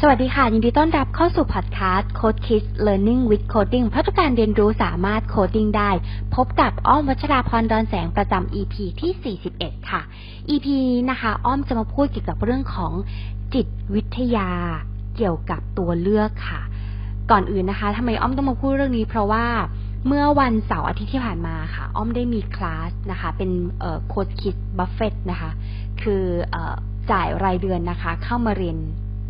สวัสดีค่ะ ยินดีต้อนรับเข้าสู่พอดแคสต์ Code Kids Learning with Coding เพราะทุกการเรียนรู้สามารถโคดดิ้งได้ พบกับอ้อมวัชราพรดอนแสงประจำ EP ที่ 41 ค่ะ EP นี้นะคะ อ้อมจะมาพูดเกี่ยวกับเรื่องของจิตวิทยา เกี่ยวกับตัวเลือกค่ะ ก่อนอื่นนะคะทำไมอ้อมต้องมาพูดเรื่องนี้ เพราะว่าเมื่อวันเสาร์อาทิตย์ที่ผ่านมาค่ะ อ้อมได้มีคลาสนะคะ เป็นโค้ดคิดบัฟเฟตนะคะ คืออจ่ายรายเดือนนะคะ เข้ามาเรียน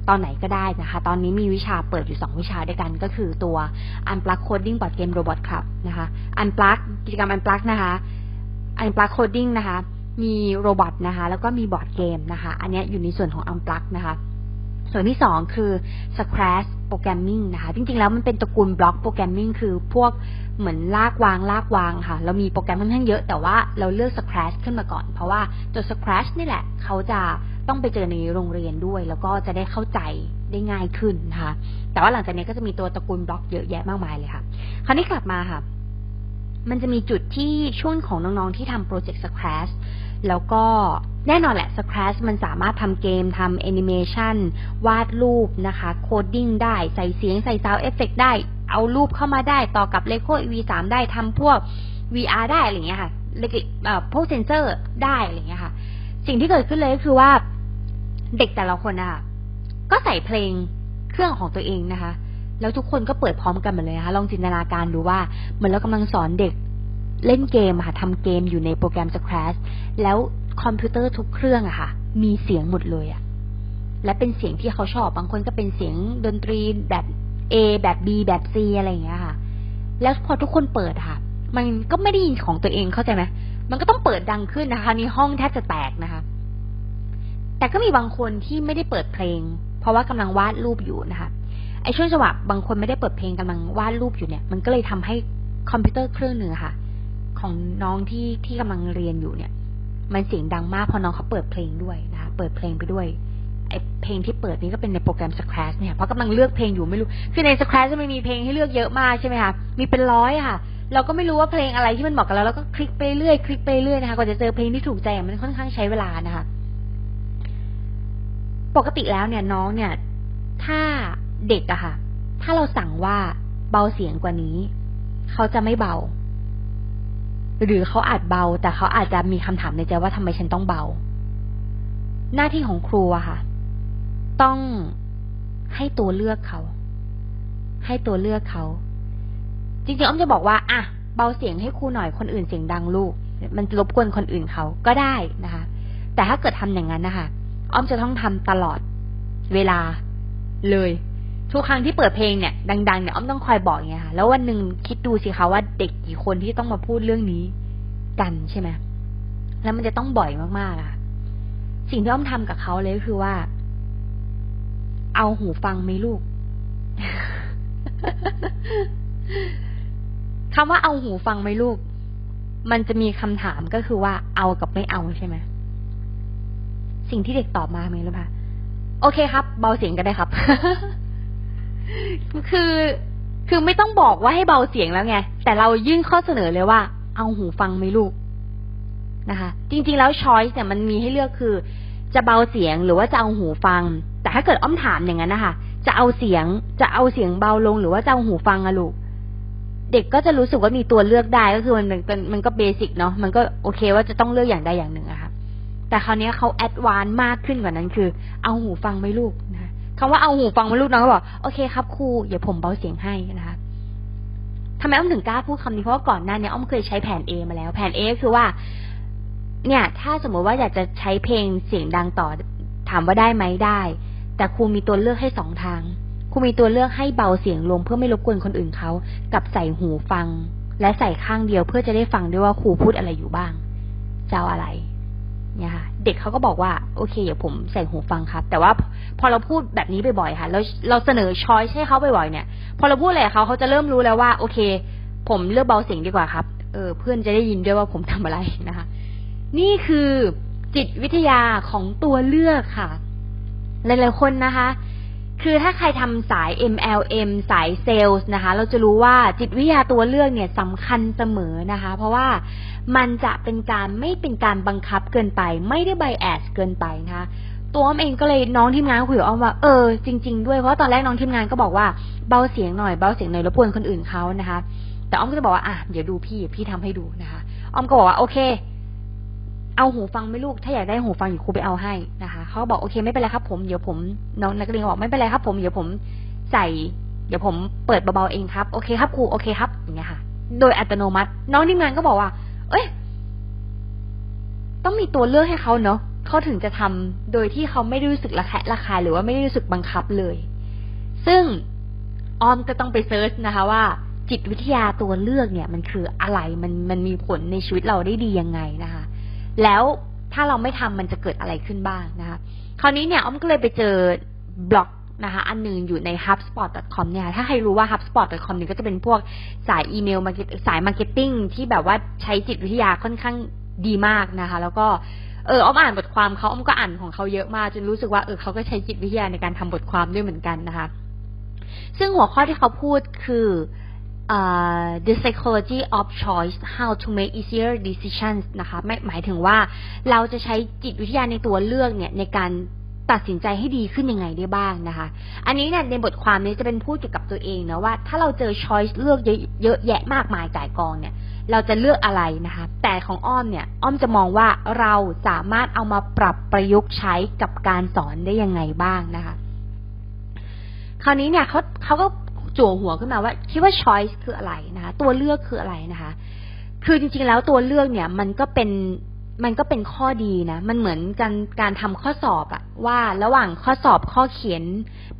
ตอนไหนก็ได้นะคะ ตอนนี้มีวิชาเปิดอยู่ 2 วิชาด้วยกันก็คือตัว Unplug Coding Board Game Robot Club นะคะ Unplug กิจกรรม Unplug นะคะ Unplug Coding นะคะ มีโรบอทนะคะ แล้วก็มีบอร์ดเกมนะคะ อันนี้อยู่ในส่วนของ Unplug นะคะส่วนที่สองคือ Scratch Programming นะคะ จริง ๆ แล้วมันเป็นตระกูลบล็อกโปรแกรมมิ่งคือพวกเหมือนลากวางลากวางค่ะ เรามีโปรแกรมค่อนข้างเยอะ แต่ว่าเราเลือก Scratch ขึ้นมาก่อน เพราะว่าตัว Scratch นี่แหละ เขาจะ ต้องไปเจอในโรงเรียนด้วย แล้วก็จะได้เข้าใจได้ง่ายขึ้นนะคะแต่ว่าหลังจากนี้ก็จะมีตัวตระกูลบล็อกเยอะแยะมากมายเลยค่ะ คราวนี้กลับมาค่ะ มันจะมีจุดที่ช่วงของน้องๆที่ทำโปรเจกต์ Scratch แล้วก็แน่นอนแหละ Scratch มันสามารถทำเกมทำแอนิเมชันวาดรูปนะคะ โคดดิ้งได้ ใส่เสียงใส่ซาวเอฟเฟกได้ เอารูปเข้ามาได้ ต่อกับ Lego EV3 ได้ทำพวก VR ได้อะไรเงี้ยค่ะเล็กๆพวกเซนเซอร์ได้อะไรเงี้ยค่ะ สิ่งที่เกิดขึ้นเลยก็คือว่า เด็กแต่ละคนอะก็ใส่เพลงเครื่องของตัวเองนะคะ แล้วทุกคนก็เปิดพร้อมกันหมดเลยนะคะลองจินตนาการดูว่าเหมือนเรากำลังสอนเด็กเล่นเกมค่ะทำเกมอยู่ในโปรแกรม Scratch แล้วคอมพิวเตอร์ทุกเครื่องอะค่ะ มีเสียงหมดเลยอะและเป็นเสียงที่เขาชอบ บางคนก็เป็นเสียงดนตรีแบบ A แบบ B แบบ C อะไรอย่างเงี้ยค่ะ แล้วพอทุกคนเปิดค่ะ มันก็ไม่ได้ยินของตัวเองเข้าใจไหมมันก็ต้องเปิดดังขึ้นนะคะ นี่ห้องแทบจะแตกนะคะ แต่ก็มีบางคนที่ไม่ได้เปิดเพลง เพราะว่ากำลังวาดรูปอยู่นะคะไอ้ช่วงจังหวะบางคนไม่ได้เปิดเพลงกำลังวาดรูปอยู่เนี่ย มันก็เลยทำให้คอมพิวเตอร์เครื่องหนึ่งค่ะ ของน้องที่ที่กำลังเรียนอยู่เนี่ย มันเสียงดังมากพอน้องเขาเปิดเพลงด้วยนะคะเปิดเพลงไปด้วยไอเพลงที่เปิดนี้ก็เป็นในโปรแกรม Scratch เนี่ยเพราะกำลังเลือกเพลงอยู่ไม่รู้คือใน Scratch จะไม่มีเพลงให้เลือกเยอะมากใช่ไหมคะมีเป็นร้อยค่ะ เราก็ไม่รู้ว่าเพลงอะไรที่มันเหมาะกับเราแล้วก็คลิกไปเรื่อยคลิกไปเรื่อยนะคะกว่าจะเจอเพลงที่ถูกใจมันค่อนข้างใช้เวลานะคะ ปกติแล้วเนี่ยน้องเนี่ย ถ้าเด็กอะค่ะ ถ้าเราสั่งว่าเบาเสียงกว่านี้ เขาจะไม่เบา หรือเขาอาจเบา แต่เขาอาจจะมีคำถามในใจว่าทำไมฉันต้องเบา หน้าที่ของครูอะค่ะ ต้องให้ตัวเลือกเขา ให้ตัวเลือกเขา จริงๆอ้อมจะบอกว่าอะเบาเสียงให้ครูหน่อยคนอื่นเสียงดังลูก มันจะรบกวนคนอื่นเขาก็ได้นะคะ แต่ถ้าเกิดทำอย่างนั้นนะคะ อ้อมจะต้องทำตลอด เวลาเลย ทุกครั้งที่เปิดเพลงเนี่ย ดังๆเนี่ยอ้อมต้องคอยบอกอย่างเงี้ยค่ะแล้ววันหนึ่งคิดดูสิคะว่าเด็กกี่คนที่ต้องมาพูดเรื่องนี้ กันใช่ไหมแล้วมันจะต้องบ่อยมากๆอะสิ่งที่อ้อมทำกับเขาเลยก็คือว่า เอาหูฟังไหมลูกคำว่าเอาหูฟังไหมลูก มันจะมีคำถามก็คือว่าเอากับไม่เอาใช่ไหม สิ่งที่เด็กตอบมาไหมรู้ปะโอเคครับ เบาเสียงก็ได้ครับ คือคือไม่ต้องบอกว่าให้เบาเสียงแล้วไง แต่เรายื่นข้อเสนอเลยว่า เอาหูฟังไหมลูกนะคะ จริง ๆ แล้วช้อยส์เนี่ยมันมีให้เลือกคือ จะเบาเสียงหรือว่าจะเอาหูฟัง แต่ถ้าเกิดอ้อมถามอย่างนั้นนะคะจะเอาเสียงจะเอาเสียงเบาลงหรือว่าจะเอาหูฟังอะลูก เด็กก็จะรู้สึกว่ามีตัวเลือกได้ก็คือมันเป็นมันก็เบสิกเนาะมันก็โอเคว่าจะต้องเลือกอย่างใดอย่างหนึ่งอะค่ะ แต่คราวนี้เขาแอดวานมากขึ้นกว่านั้นคือ เอาหูฟังไหมลูกนะคำว่าเอาหูฟังไหมลูกน้องก็บอกโอเคครับครูเดี๋ยวผมเบาเสียงให้นะคะทำไมอ้อมถึงกล้าพูดคำนี้เพราะว่าก่อนหน้านี้อ้อมเคยใช้แผน A มาแล้ว แผน A คือว่า เนี่ย ถ้าสมมติว่าอยากจะใช้เพลงเสียงดังต่อ ถามว่าได้ไหมได้ แต่ครูมีตัวเลือกให้สองทางครูมีตัวเลือกให้เบาเสียงลงเพื่อไม่รบกวนคนอื่นเขากับใส่หูฟัง และใส่ข้างเดียวเพื่อจะได้ฟังด้วยว่าครูพูดอะไรอยู่บ้างจะเอาอะไร เนี่ยค่ะ เด็กเขาก็บอกว่า โอเคเดี๋ยวผมใส่หูฟังครับ แต่ว่าพอเราพูดแบบนี้บ่อยๆค่ะแล้วเราเสนอช้อยให้เขาบ่อยๆเนี่ย พอเราพูดอะไรเขาเขาจะเริ่มรู้แล้วว่า โอเค ผมเลือกเบาเสียงดีกว่าครับ เออ เพื่อนจะได้ยินด้วยว่าผมทำอะไรนะคะ นี่คือจิตวิทยาของตัวเลือกค่ะ หลายๆคนนะคะ คือถ้าใครทำสาย MLM สายเซลล์นะคะ เราจะรู้ว่าจิตวิทยาตัวเลือกเนี่ยสำคัญเสมอนะคะ เพราะว่า มันจะเป็นการไม่เป็นการบังคับเกินไป ไม่ได้ไบแอสเกินไปนะคะตัวอ้อมเองก็เลยน้องทีมงานคุยกับอ้อมว่าเออจริง ๆ ด้วยเพราะตอนแรกน้องทีมงานก็บอกว่าเบาเสียงหน่อยเบาเสียงหน่อยรบกวนคนอื่นเขานะคะ แต่อ้อมก็จะบอกว่าอะเดี๋ยวดูพี่พี่ทำให้ดูนะคะอ้อมก็บอกว่าโอเค เอาหูฟังไหม่ลูกถ้าอยากได้หูฟังอยู่ครูไปเอาให้นะคะเขาก็บอกโอเคไม่เป็นไรครับ ผมเดี๋ยวผมน้องนักเรียนบอกไม่เป็นไรครับ ผมเดี๋ยวผมใส่เดี๋ยวผมเปิดเบาๆเองครับ โอเคครับครูโอเคครับอย่างเงี้ยค่ะ โดยอัตโนมัติ น้องทีมงานก็บอกว่า เอ้ย ต้องมีตัวเลือกให้เขาเนาะเขาถึงจะทำโดยที่เขาไม่ได้รู้สึกระแคะระคายหรือว่าไม่ได้รู้สึกบังคับเลย ซึ่งออมก็ต้องไปเซิร์ชนะคะ ว่า จิตวิทยาตัวเลือกเนี่ย มันคืออะไรมันมันมีผลในชีวิตเราได้ดียังไงนะคะ แล้วถ้าเราไม่ทำมันจะเกิดอะไรขึ้นบ้างนะคะ คราวนี้เนี่ยอ้อมก็เลยไปเจอบล็อก นะคะอันหนึ่งอยู่ใน hubspot.com เนี่ยถ้าใครรู้ว่า hubspot.com เนี่ยก็จะเป็นพวกสายอีเมลสายมาร์เก็ตติ้งที่แบบว่าใช้จิตวิทยาค่อนข้างดีมากนะคะ แล้วก็เอออ้อมอ่านบทความเขาอ้อมก็อ่านของเขาเยอะมากจนรู้สึกว่าเออเขาก็ใช้จิตวิทยาในการทำบทความด้วยเหมือนกันนะคะ ซึ่งหัวข้อที่เขาพูดคือ uh, the psychology of choice how to make easier decisions นะคะหมายถึงว่าเราจะใช้จิตวิทยาในตัวเลือกเนี่ยในการ ตัดสินใจให้ดีขึ้นยังไงได้บ้างนะคะ อันนี้เนี่ยในบทความนี้จะเป็นพูดเกี่ยวกับตัวเองนะว่า ถ้าเราเจอ choice เลือกเยอะแยะมากมายก่ายกองเนี่ย เราจะเลือกอะไรนะคะ แต่ของอ้อมเนี่ยอ้อมจะมองว่าเราสามารถเอามาปรับประยุกต์ใช้กับการสอนได้ยังไงบ้างนะคะ คราวนี้เนี่ยเขาเขาก็จั่วหัวขึ้นมาว่า คิดว่า choice คืออะไรนะคะ ตัวเลือกคืออะไรนะคะ คือจริงๆแล้วตัวเลือกเนี่ย มันก็เป็น มันก็เป็นข้อดีนะ มันเหมือนการการทำข้อสอบอะว่าระหว่างข้อสอบข้อเขียน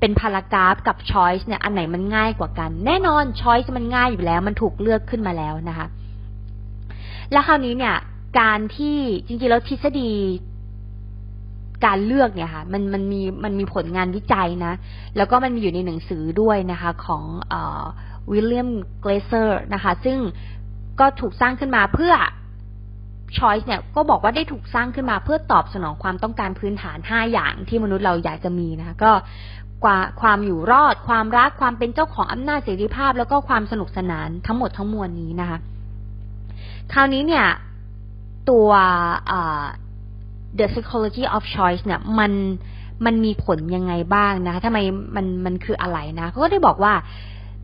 เป็นพารากราฟกับ choice เนี่ย อันไหนมันง่ายกว่ากัน แน่นอน choice มันง่ายอยู่แล้ว มันถูกเลือกขึ้นมาแล้วนะคะ แล้วคราวนี้เนี่ย การที่จริงๆแล้วทฤษฎีการเลือกเนี่ยค่ะ มันมันมีมันมีผลงานวิจัยนะ แล้วก็มันมีอยู่ในหนังสือด้วยนะคะของวิลเลียมเกรเซอร์นะคะ ซึ่งก็ถูกสร้างขึ้นมาเพื่อ choice เนี่ยก็บอกว่าได้ถูกสร้างขึ้นมาเพื่อตอบสนองความต้องการพื้นฐานห้าอย่างที่มนุษย์เราอยากจะมีนะคะก็ความอยู่รอด ความรักความเป็นเจ้าของอำนาจเสรีภาพ แล้วก็ความสนุกสนานทั้งหมดทั้งมวลนี้นะคะคราวนี้เนี่ยตัว the psychology of choice เนี่ยมันมันมีผลยังไงบ้างนะคะทำไมมันมันคืออะไรนะเขาก็ได้บอกว่า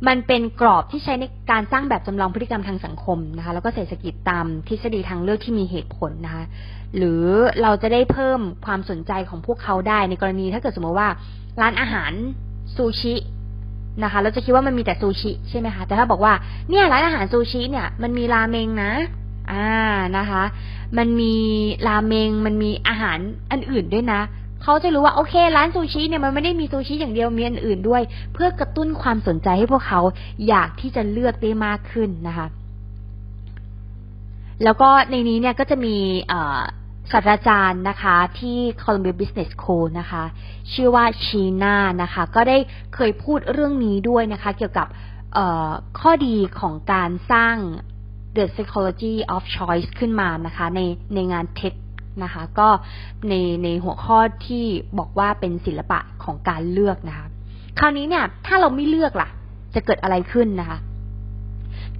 มันเป็นกรอบที่ใช้ในการสร้างแบบจำลองพฤติกรรมทางสังคมนะคะ แล้วก็เศรษฐกิจตามทฤษฎีทางเลือกที่มีเหตุผลนะคะ หรือเราจะได้เพิ่มความสนใจของพวกเขาได้ในกรณีถ้าเกิดสมมติว่า ร้านอาหารซูชินะคะ เราจะคิดว่ามันมีแต่ซูชิใช่ไหมคะแต่ถ้าบอกว่าเนี่ยร้านอาหารซูชิเนี่ยมันมีราเมงนะอ่านะคะ มันมีราเมงมันมีอาหารอันอื่นด้วยนะ เขาจะรู้ว่าโอเค ร้านซูชิเนี่ยมันไม่ได้มีซูชิอย่างเดียวมีอันอื่นด้วย เพื่อกระตุ้นความสนใจให้พวกเขาอยากที่จะเลือกได้มากขึ้นนะคะ แล้วก็ในนี้เนี่ยก็จะมีศาสตราจารย์นะคะ ที่ Columbia Business School นะคะ ชื่อว่าชีน่านะคะ ก็ได้เคยพูดเรื่องนี้ด้วยนะคะ เกี่ยวกับข้อดีของการสร้าง the psychology of choice ขึ้นมานะคะ ในในงาน TED นะคะ ก็ในในหัวข้อที่บอกว่าเป็นศิลปะของการเลือกนะคะ คราวนี้เนี่ย ถ้าเราไม่เลือกล่ะ จะเกิดอะไรขึ้นนะคะ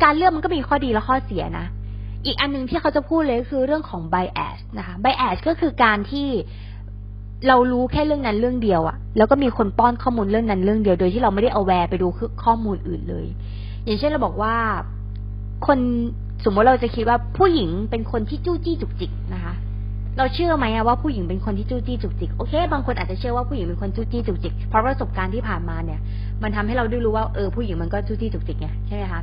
การเลือกมันก็มีข้อดีและข้อเสียนะอีกอันนึงที่เขาจะพูดเลยคือเรื่องของ bias นะคะ bias ก็คือการที่เรารู้แค่เรื่องนั้นเรื่องเดียวอะแล้วก็มีคนป้อนข้อมูลเรื่องนั้นเรื่องเดียว โดยที่เราไม่ได้เอาแวร์ไปดูข้อมูลอื่นเลย อย่างเช่นเราบอกว่าคนสมมติเราจะคิดว่าผู้หญิงเป็นคนที่จู้จี้จุกจิกนะคะ เราเชื่อไหมว่าผู้หญิงเป็นคนที่จู้จี้จุกจิกโอเค บางคนอาจจะเชื่อว่าผู้หญิงเป็นคนจู้จี้จุกจิกเพราะประสบการณ์ที่ผ่านมาเนี่ย มันทำให้เราได้รู้ว่าเออผู้หญิงมันก็จู้จี้จุกจิกไงใช่ไหมคะ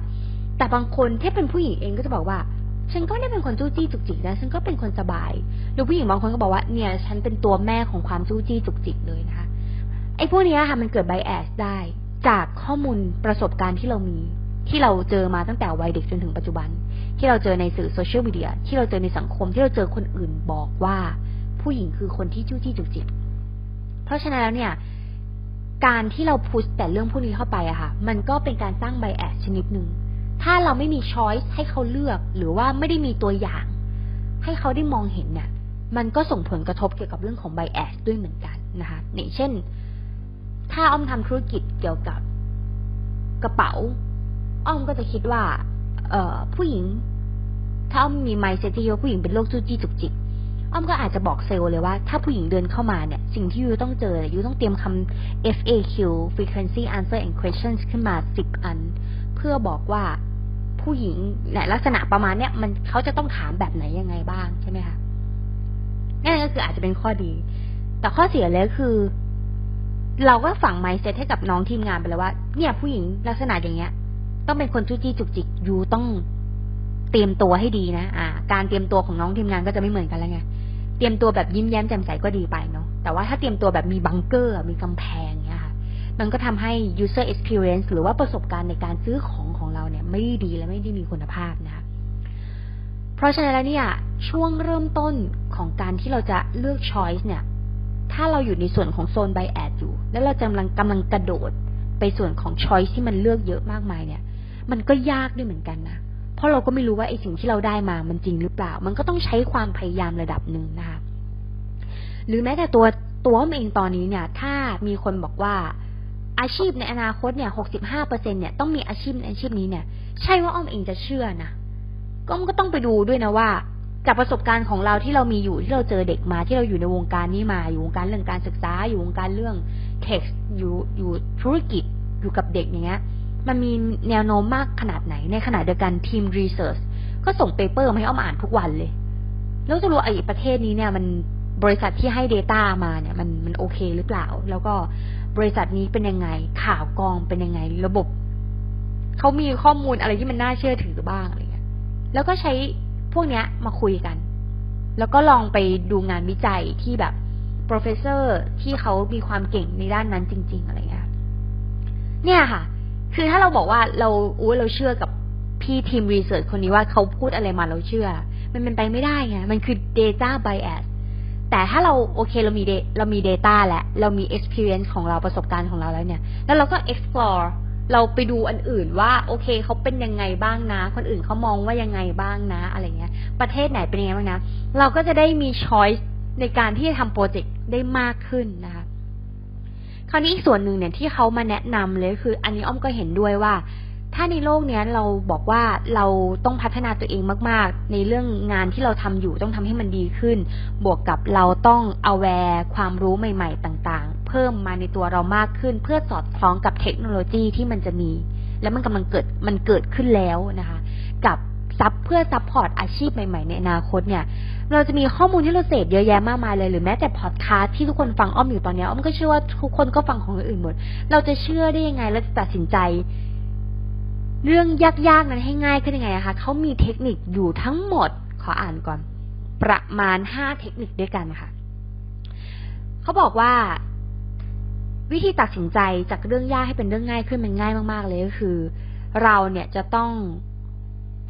แต่บางคนที่เป็นผู้หญิงเองก็จะบอกว่า ฉันก็ไม่ได้เป็นคนจู้จี้จุกจิกนะฉันก็เป็นคนสบายหรือผู้หญิงบางคนก็บอกว่าเนี่ย ฉันเป็นตัวแม่ของความจู้จี้จุกจิกเลยนะคะไอ้พวกนี้ค่ะมันเกิดไบแอสได้จากข้อมูลประสบการณ์ที่เรามี ที่เราเจอมาตั้งแต่วัยเด็กจนถึงปัจจุบัน ที่เราเจอในสื่อโซเชียลมีเดียที่เราเจอในสังคมที่เราเจอคนอื่นบอกว่า ผู้หญิงคือคนที่จู้จี้จุกจิกเพราะฉะนั้นแล้วเนี่ย การที่เราพุชแต่เรื่องพวกนี้เข้าไปอะค่ะ มันก็เป็นการสร้างไบแอสชนิดหนึ่งถ้าเราไม่มีช้อยส์ให้เขาเลือกหรือว่าไม่ได้มีตัวอย่าง ให้เขาได้มองเห็นเนี่ยมันก็ส่งผลกระทบเกี่ยวกับเรื่องของไบแอสด้วยเหมือนกันนะคะอย่างเช่น ถ้าอ้อมทำธุรกิจเกี่ยวกับกระเป๋า อ้อมก็จะคิดว่า เอผู้หญิง ถ้ามีไมเซ็ตที่ว่าผู้หญิงเป็นโรคจู้จี้จุกจิกอ้อมก็อาจจะบอกเซลล์เลยว่าถ้าผู้หญิงเดินเข้ามาเนี่ย สิ่งที่ยูต้องเจอยูต้องเตรียมคำ FAQ frequency answer and questions ขึ้นมาสิบอัน เพื่อบอกว่าผู้หญิงในลักษณะประมาณเนี้ยมันเขาจะต้องถามแบบไหนยังไงบ้างใช่ไหมคะนั่นก็คืออาจจะเป็นข้อดี แต่ข้อเสียเลยคือ เราก็ฝังไมเซ็ตให้กับน้องทีมงานไปแล้วว่า เนี่ยผู้หญิงลักษณะอย่างเงี้ย ต้องเป็นคนจุจี้จุกจิกยูต้อง เตรียมตัวให้ดีนะอ่า การเตรียมตัวของน้องทีมงานก็จะไม่เหมือนกันแล้วไงเตรียมตัวแบบยิ้มแย้มแจ่มใสก็ดีไปเนาะแต่ว่าถ้าเตรียมตัวแบบมีบังเกอร์ มีกำแพงเนี้ยค่ะมันก็ทำให้ user experience หรือว่าประสบการณ์ในการซื้อของของเราเนี่ย ไม่ได้ดีและไม่ได้มีคุณภาพนะคะเพราะฉะนั้นแล้วเนี่ย ช่วงเริ่มต้นของการที่เราจะเลือก choice เนี่ย ถ้าเราอยู่ในส่วนของโซน bias อยู่ แล้วเรากำลังกำลังกระโดดไปส่วนของ choice ที่มันเลือกเยอะมากมายเนี่ย มันก็ยากด้วยเหมือนกันนะ เพราะเราก็ไม่รู้ว่าไอ้สิ่งที่เราได้มามันจริงหรือเปล่า มันก็ต้องใช้ความพยายามระดับหนึ่งนะคะ หรือแม้แต่ตัวตัวเองตอนนี้เนี่ย ถ้ามีคนบอกว่าอาชีพในอนาคตเนี่ยหกสิบห้าเปอร์เซ็นเนี่ยต้องมีอาชีพในอาชีพนี้เนี่ย ใช่ว่าอ้อมเองจะเชื่อนะก็ก็ต้องไปดูด้วยนะว่า จากประสบการณ์ของเราที่เรามีอยู่ที่เราเจอเด็กมาที่เราอยู่ในวงการนี้มาอยู่วงการเรื่องการศึกษาอยู่วงการเรื่องเท็กซ์อยู่อยู่ธุรกิจอยู่กับเด็กอย่างเงี้ย มันมีแนวโน้มมากขนาดไหน ในขณะเดียวกันทีมรีเสิร์ชก็ส่งเปเปอร์มาให้อ้อมอ่านทุกวันเลย แล้วจะรู้ไอ้ประเทศนี้เนี่ย มันบริษัทที่ให้ Data มาเนี่ย มันมันโอเคหรือเปล่า แล้วก็บริษัทนี้เป็นยังไง ข่าวกองเป็นยังไง ระบบเขามีข้อมูลอะไรที่มันน่าเชื่อถือบ้างอะไรเงี้ย แล้วก็ใช้พวกเนี้ยมาคุยกัน แล้วก็ลองไปดูงานวิจัยที่แบบ professor ที่เขามีความเก่งในด้านนั้นจริง ๆ อะไรเงี้ย เนี่ยค่ะ คือถ้าเราบอกว่าเราอู้เราเชื่อกับพี่ทีมรีเสิร์ชคนนี้ว่าเขาพูดอะไรมาเราเชื่อ มันเป็นไปไม่ได้ไงมันคือ data bias แต่ถ้าเราโอเคเรามีเรามี data แหล้วเรามี experience ของเราประสบการณ์ของเราแล้วเนี่ย แล้วเราก็ explore เราไปดูอันอื่นว่าโอเคเขาเป็นยังไงบ้างนะ คนอื่นเขามองว่ายังไงบ้างนะอะไรเงี้ย ประเทศไหนเป็นยังไงบ้างนะ เราก็จะได้มี choice ในการที่จะทำโปรเจกต์ได้มากขึ้นนะคะ คราวนี้อีกส่วนหนึ่งเนี่ยที่เขามาแนะนำเลยคือ อันนี้อ้อมก็เห็นด้วยว่า ถ้าในโลกนี้เราบอกว่าเราต้องพัฒนาตัวเองมาก ๆ ในเรื่องงานที่เราทำอยู่ต้องทำให้มันดีขึ้น บวกกับเราต้องเอาแวร์ความรู้ใหม่ ๆ ต่างๆ เพิ่มมาในตัวเรามากขึ้น เพื่อสอดคล้องกับเทคโนโลยีที่มันจะมี และมันกำลังเกิดมันเกิดขึ้นแล้วนะคะ กับซับเพื่อซับพอร์ตอาชีพใหม่ ๆ ในอนาคตเนี่ย เราจะมีข้อมูลที่เราเสพเยอะแยะมากมายเลยหรือแม้แต่พอดคาสที่ทุกคนฟังอ้อมอยู่ตอนนี้อ้อมก็เชื่อว่าทุกคนก็ฟังของคนอื่นหมด เราจะเชื่อได้ยังไงเราจะตัดสินใจ เรื่องยากๆนั้นให้ง่ายขึ้นยังไงนะคะเขามีเทคนิคอยู่ทั้งหมดขออ่านก่อน ประมาณห้าเทคนิคด้วยกันค่ะเขาบอกว่าวิธีตัดสินใจจากเรื่องยากให้เป็นเรื่องง่ายขึ้นมันง่ายมาก ๆ เลยก็คือ เราเนี่ยจะต้อง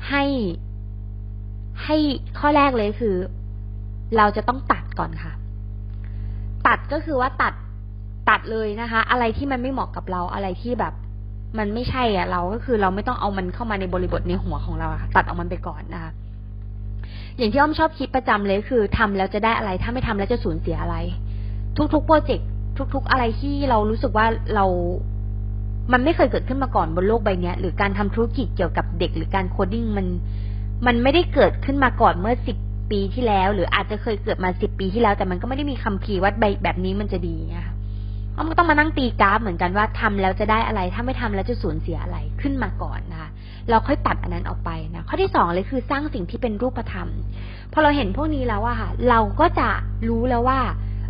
ให้ ให้ข้อแรกเลยคือ เราจะต้องตัดก่อนค่ะ ตัดก็คือว่าตัดตัดเลยนะคะ อะไรที่มันไม่เหมาะกับเราอะไรที่แบบ มันไม่ใช่อะ เราก็คือเราไม่ต้องเอามันเข้ามาในบริบทในหัวของเราค่ะ ตัดออกมันไปก่อนนะคะอย่างที่อ้อมชอบคิดประจำเลยคือทำแล้วจะได้อะไร ถ้าไม่ทำแล้วจะสูญเสียอะไร ทุกๆโปรเจกต์ทุก ๆ อะไรที่เรารู้สึกว่าเรา มันไม่เคยเกิดขึ้นมาก่อนบนโลกใบนี้หรือการทำธุรกิจเกี่ยวกับเด็กหรือการโคดดิ้งมัน มันไม่ได้เกิดขึ้นมาก่อนเมื่อสิบปีที่แล้ว หรืออาจจะเคยเกิดมาสิบปีที่แล้ว แต่มันก็ไม่ได้มีคำพีว่าแบบนี้มันจะดีนะคะเพราะมันต้องมานั่งตีกราฟเหมือนกันว่าทำแล้วจะได้อะไร ถ้าไม่ทำแล้วจะสูญเสียอะไรขึ้นมาก่อนนะคะเราค่อยตัดอันนั้นออกไปนะข้อที่สองเลยคือสร้างสิ่งที่เป็นรูปธรรมพอเราเห็นพวกนี้แล้วอะค่ะ เราก็จะรู้แล้วว่า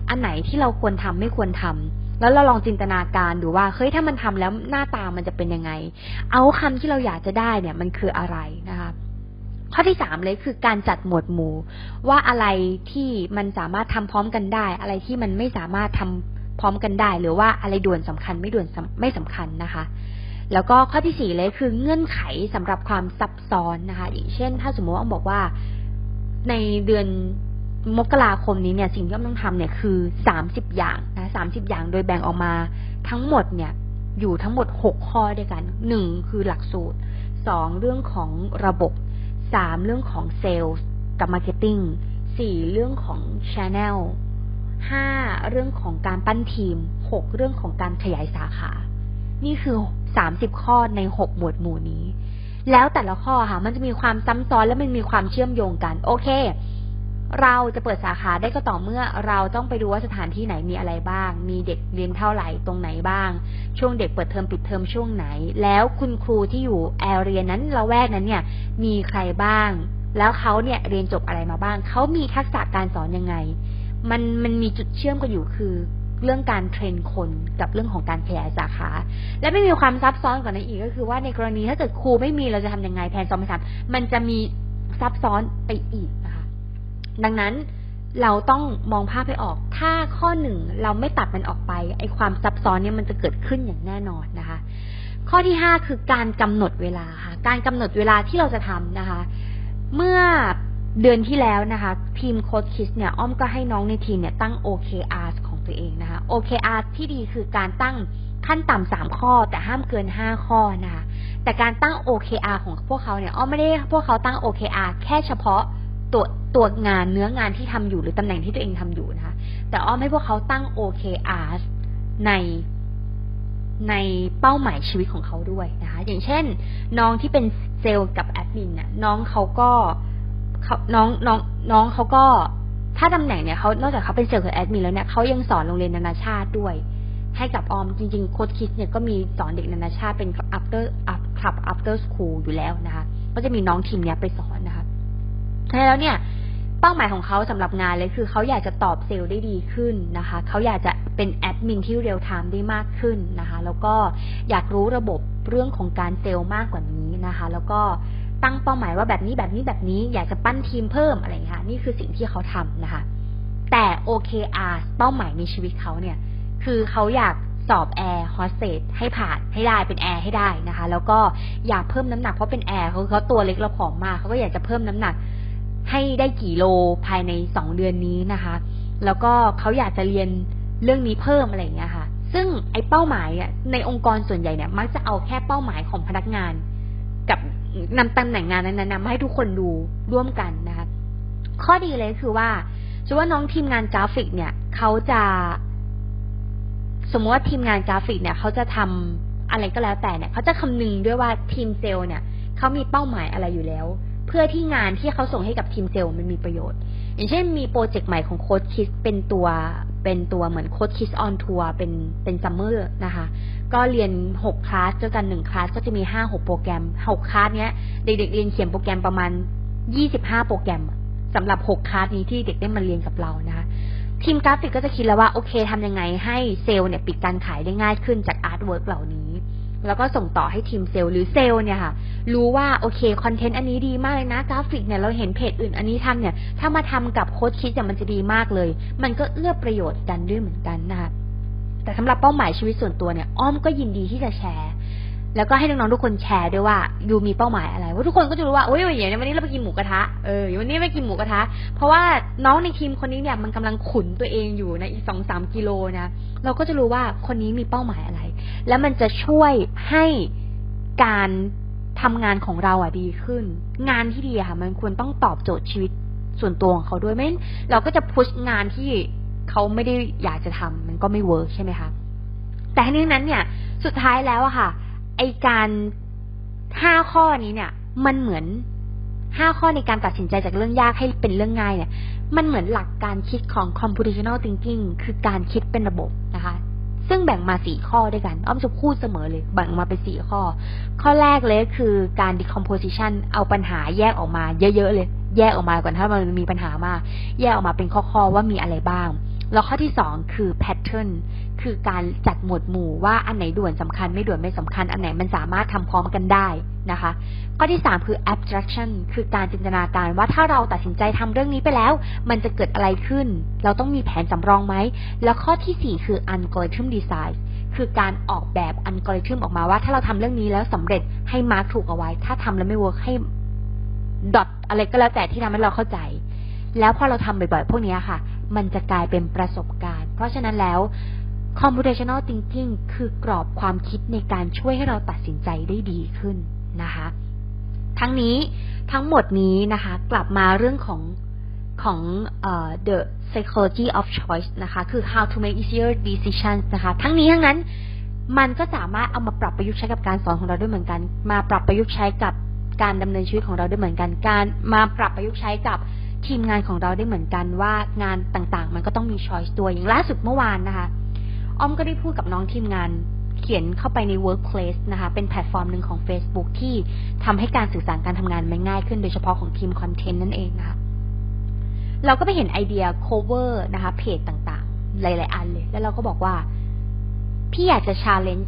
อันไหนที่เราควรทำไม่ควรทำ แล้วเราลองจินตนาการดูว่าเฮ้ยถ้ามันทำแล้วหน้าตามันจะเป็นยังไง เอาคำที่เราอยากจะได้เนี่ย มันคืออะไรนะคะข้อที่สามเลยคือการจัดหมวดหมู่ ว่าอะไรที่มันสามารถทำพร้อมกันได้ อะไรที่มันไม่สามารถทำพร้อมกันได้ หรือว่าอะไรด่วนสำคัญไม่ด่วนไม่สำคัญนะคะแล้วก็ข้อที่สี่เลยคือเงื่อนไขสำหรับความซับซ้อนนะคะ อย่างเช่น ถ้าสมมติว่าบอกว่าในเดือน มกราคมนี้เนี่ยสิ่งที่ต้องทำเนี่ยคือสามสิบอย่างนะสามสิบอย่างโดยแบ่งออกมาทั้งหมดเนี่ย อยู่ทั้งหมดหกข้อด้วยกันหนึ่งคือหลักสูตรสองเรื่องของระบบสามเรื่องของเซลล์กับมาร์เก็ตติ้งสี่เรื่องของชแนลห้าเรื่องของการปั้นทีมหกเรื่องของการขยายสาขา นี่คือสามสิบข้อในหกหมวดหมู่นี้ แล้วแต่ละข้อค่ะ มันจะมีความซ้ำซ้อนและมันมีความเชื่อมโยงกัน โอเค เราจะเปิดสาขาได้ก็ต่อเมื่อเราต้องไปดูว่าสถานที่ไหนมีอะไรบ้าง มีเด็กเรียนเท่าไหร่ตรงไหนบ้าง ช่วงเด็กเปิดเทอมปิดเทอมช่วงไหน แล้วคุณครูที่อยู่แอเรียนั้นละแวกนั้นเนี่ย มีใครบ้าง แล้วเขาเนี่ยเรียนจบอะไรมาบ้าง เขามีทักษะการสอนยังไง มันมันมีจุดเชื่อมกันอยู่คือเรื่องการเทรนคนกับเรื่องของการขยายสาขา และไม่มีความซับซ้อนกว่านั้นอีกก็คือว่าในกรณีถ้าเกิดครูไม่มีเราจะทำยังไงแผนสองแผนสามมันจะมีซับซ้อนไปอีกนะ ดังนั้นเราต้องมองภาพให้ออก ถ้าข้อหนึ่งเราไม่ตัดมันออกไป ไอความซับซ้อนเนี่ยมันจะเกิดขึ้นอย่างแน่นอนนะคะ ข้อที่ห้าคือการกำหนดเวลาค่ะ การกำหนดเวลาที่เราจะทำนะคะ เมื่อเดือนที่แล้วนะคะ ทีมโค้ชคิสเนี่ย อ้อมก็ให้น้องในทีมเนี่ยตั้ง OKR ของตัวเองนะคะ OKR ที่ดีคือการตั้งขั้นต่ำสามข้อ แต่ห้ามเกินห้าข้อนะคะ แต่การตั้ง OKR ของพวกเขาเนี่ย อ้อมไม่ได้พวกเขาตั้ง OKR แค่เฉพาะตัว ตัวงานเนื้องานที่ทำอยู่หรือตำแหน่งที่ตัวเองทำอยู่นะคะ แต่อ้อมให้พวกเขาตั้ง OKRs ในในเป้าหมายชีวิตของเขาด้วยนะคะ อย่างเช่น น้องที่เป็นเซลล์กับแอดมินเนี่ยน้องเขาก็เขาน้องน้องน้องเขาก็ถ้าตำแหน่งเนี่ยเขานอกจากเขาเป็นเซลล์กับแอดมินแล้วเนี่ยเขายังสอนโรงเรียนนานาชาติด้วย ให้กับออมจริงๆโค้ชคิดเนี่ยก็มีสอนเด็กนานาชาติเป็น after club after school อยู่แล้วนะคะ ก็จะมีน้องทีมเนี้ยไปสอนนะคะใช่แล้วเนี่ย เป้าหมายของเขาสำหรับงานเลยคือเขาอยากจะตอบเซลล์ได้ดีขึ้นนะคะ เขาอยากจะเป็นแอดมินที่เรียลไทม์ได้มากขึ้นนะคะ แล้วก็อยากรู้ระบบเรื่องของการเซลล์มากกว่านี้นะคะ แล้วก็ตั้งเป้าหมายว่าแบบนี้แบบนี้แบบนี้อยากจะปั้นทีมเพิ่มอะไรอย่างเงี้ยนี่คือสิ่งที่เขาทำนะคะ แต่ OKR เป้าหมายในชีวิตเขาเนี่ย คือเขาอยากสอบแอร์โฮสเตสให้ผ่านให้ได้เป็นแอร์ให้ได้นะคะ แล้วก็อยากเพิ่มน้ำหนักเพราะเป็นแอร์เขาเขาตัวเล็กแล้วผอมมากเขาก็อยากจะเพิ่มน้ำหนัก ให้ได้กี่โลภายในสองเดือนนี้นะคะ แล้วก็เขาอยากจะเรียนเรื่องนี้เพิ่มอะไรอย่างเงี้ยค่ะ ซึ่งไอ้เป้าหมายอะในองค์กรส่วนใหญ่เนี่ย มักจะเอาแค่เป้าหมายของพนักงาน กับนำตำแหน่งงานนั้นๆมาให้ทุกคนดูร่วมกันนะคะ ข้อดีเลยคือว่าจะว่าน้องทีมงานกราฟิก เนี่ยเขาจะสมมติว่าทีมงานกราฟิกเนี่ยเขาจะทำอะไรก็แล้วแต่เนี่ยเขาจะคำนึงด้วยว่าทีมเซลล์เนี่ยเขามีเป้าหมายอะไรอยู่แล้ว เพื่อที่งานที่เขาส่งให้กับทีมเซลล์มันมีประโยชน์ อย่างเช่นมีโปรเจกต์ใหม่ของโค้ดคิสเป็นตัวเป็นตัวเหมือนโค้ดคิสออนทัวร์เป็นเป็นซัมเมอร์นะคะ ก็เรียนหกคลาสเจอกันหนึ่งคลาสก็จะมีห้าหกโปรแกรมหกคลาสเนี้ย เด็กๆเรียนเขียนโปรแกรมประมาณยี่สิบห้าโปรแกรมสำหรับหกคลาสนี้ที่เด็กได้มาเรียนกับเรานะคะทีมกราฟิกก็จะคิดแล้วว่า โอเคทำยังไงให้เซลล์เนี่ยปิดการขายได้ง่ายขึ้นจากอาร์ตเวิร์กเหล่านี้ แล้วก็ส่งต่อให้ทีมเซลล์หรือเซลล์เนี่ยค่ะ รู้ว่าโอเคคอนเทนต์อันนี้ดีมากเลยนะกราฟิกเนี่ยเราเห็นเพจอื่นอันนี้ทำเนี่ย ถ้ามาทำกับโค้ดคิดเนี่ยมันจะดีมากเลย มันก็เอื้อประโยชน์กันด้วยเหมือนกันนะคะแต่สำหรับเป้าหมายชีวิตส่วนตัวเนี่ยอ้อมก็ยินดีที่จะแชร์ แล้วก็ให้น้องๆทุกคนแชร์ด้วยว่ายูมีเป้าหมายอะไรว่าทุกคนก็จะรู้ว่าโอ้ยอย่างนี้วันนี้เราไปกินหมูกระทะเออวันนี้ไปกินหมูกระทะ เพราะว่าน้องในทีมคนนี้เนี่ยมันกำลังขุนตัวเองอยู่นะอีกสองสามกิโลนะเราก็จะรู้ว่าคนนี้มีเป้าหมายอะไร แล้วมันจะช่วยให้การทำงานของเราอะดีขึ้น งานที่ดีค่ะ มันควรต้องตอบโจทย์ชีวิตส่วนตัวของเขาด้วยไม่เราก็จะพุชงานที่เขาไม่ได้อยากจะทำมันก็ไม่เวิร์กใช่ไหมคะแต่ทั้งนี้นั้นเนี่ย สุดท้ายแล้วอะค่ะ ไอการห้าข้อนี้เนี่ย มันเหมือนห้าข้อในการตัดสินใจจากเรื่องยากให้เป็นเรื่องง่ายเนี่ย มันเหมือนหลักการคิดของ computational thinking คือการคิดเป็นระบบ ซึ่งแบ่งมาสี่ข้อด้วยกัน อ้อมจะพูดเสมอเลย แบ่งมาเป็นสี่ข้อ ข้อแรกเลยคือการ decomposition เอาปัญหาแยกออกมาเยอะๆเลย แยกออกมาก่อนถ้ามันมีปัญหามาก แยกออกมาเป็นข้อๆว่ามีอะไรบ้าง แล้วข้อที่สองคือ pattern คือการจัดหมวดหมู่ว่าอันไหนด่วนสำคัญไม่ด่วนไม่สำคัญ อันไหนมันสามารถทำพร้อมกันได้ นะคะ ข้อที่สามคือ abstraction คือการจินตนาการว่าถ้าเราตัดสินใจทำเรื่องนี้ไปแล้ว มันจะเกิดอะไรขึ้น เราต้องมีแผนสำรองไหม แล้วข้อที่สี่คือ algorithm design คือการออกแบบอัลกอริทึมออกมาว่า ถ้าเราทำเรื่องนี้แล้วสำเร็จให้มาร์กถูกเอาไว้ ถ้าทำแล้วไม่เวิร์กให้ดอทอะไรก็แล้วแต่ที่ทำให้เราเข้าใจ แล้วพอเราทำบ่อยๆ พวกนี้ค่ะ มันจะกลายเป็นประสบการณ์ เพราะฉะนั้นแล้ว computational thinking คือกรอบความคิดในการช่วยให้เราตัดสินใจได้ดีขึ้น นะคะ ทั้งนี้ทั้งหมดนี้นะคะ กลับมาเรื่องของของ uh, the psychology of choice นะคะ คือ how to make easier decisions นะคะ ทั้งนี้ทั้งนั้นมันก็สามารถเอามาปรับประยุกต์ใช้กับการสอนของเราด้วยเหมือนกัน มาปรับประยุกต์ใช้กับการดำเนินชีวิตของเราด้วยเหมือนกัน การมาปรับประยุกต์ใช้กับทีมงานของเราได้เหมือนกันว่างานต่างๆ มันก็ต้องมีช้อยส์ตัวอย่างล่าสุดเมื่อวานนะคะ อ้อมก็ได้พูดกับน้องทีมงาน เขียนเข้าไปใน Workplace นะคะ เป็นแพลตฟอร์มหนึ่งของ Facebook ที่ทำให้การสื่อสารการทำงานมันง่ายขึ้นโดยเฉพาะของทีมคอนเทนต์นั่นเองนะคะเราก็ไปเห็นไอเดีย cover นะคะเพจต่างๆ หลายๆ อันเลย แล้วเราก็บอกว่า พี่อยากจะ challenge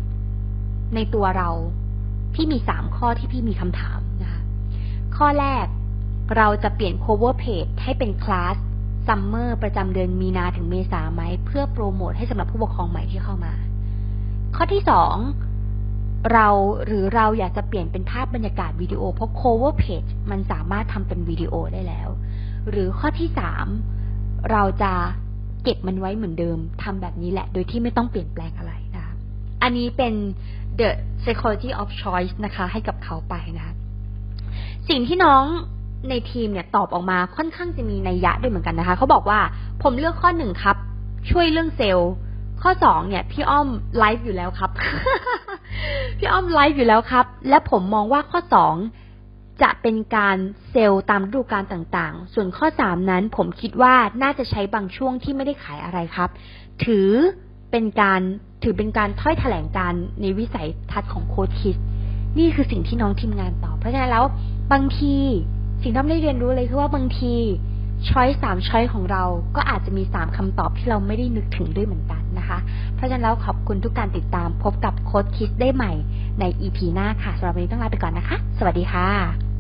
ในตัวเรา พี่มีสามข้อที่พี่มีคำถามนะคะ ข้อแรกเราจะเปลี่ยน cover page ให้เป็นคลาสซัมเมอร์ประจำเดือนมีนาถึงเมษาไหม เพื่อโปรโมทให้สำหรับผู้ปกครองใหม่ที่เข้ามา ข้อที่สองเราหรือเราอยากจะเปลี่ยนเป็นภาพบรรยากาศวิดีโอ เพราะ cover page มันสามารถทำเป็นวิดีโอได้แล้ว หรือข้อที่สามเราจะเก็บมันไว้เหมือนเดิมทำแบบนี้แหละ โดยที่ไม่ต้องเปลี่ยนแปลงอะไรนะอันนี้เป็น the psychology of choice นะคะ ให้กับเขาไปนะคะสิ่งที่น้องในทีมเนี่ยตอบออกมาค่อนข้างจะมีนัยยะด้วยเหมือนกันนะคะ เขาบอกว่าผมเลือกข้อหนึ่งครับ ช่วยเรื่องเซลล์ ข้อสองเนี่ย พี่อ้อมไลฟ์อยู่แล้วครับ พี่อ้อมไลฟ์อยู่แล้วครับ และผมมองว่าข้อสองจะเป็นการเซลล์ตามฤดูกาลต่างๆ ส่วนข้อสามนั้นผมคิดว่าน่าจะใช้บางช่วงที่ไม่ได้ขายอะไรครับ ถือเป็นการถือเป็นการถ้อยแถลงการในวิสัยทัศน์ของโค้ชคิสนี่คือสิ่งที่น้องทีมงานตอบเพราะฉะนั้นแล้ว บางทีสิ่งที่เราได้เรียนรู้เลยคือว่าบางที ช้อยสามช้อยของเราก็อาจจะมีสามคำตอบที่เราไม่ได้นึกถึงด้วยเหมือนกันนะคะ เพราะฉะนั้นแล้วขอบคุณทุกการติดตามพบกับโค้ดคิสได้ใหม่ใน EP หน้าค่ะสำหรับวันนี้ต้องลาไปก่อนนะคะ สวัสดีค่ะ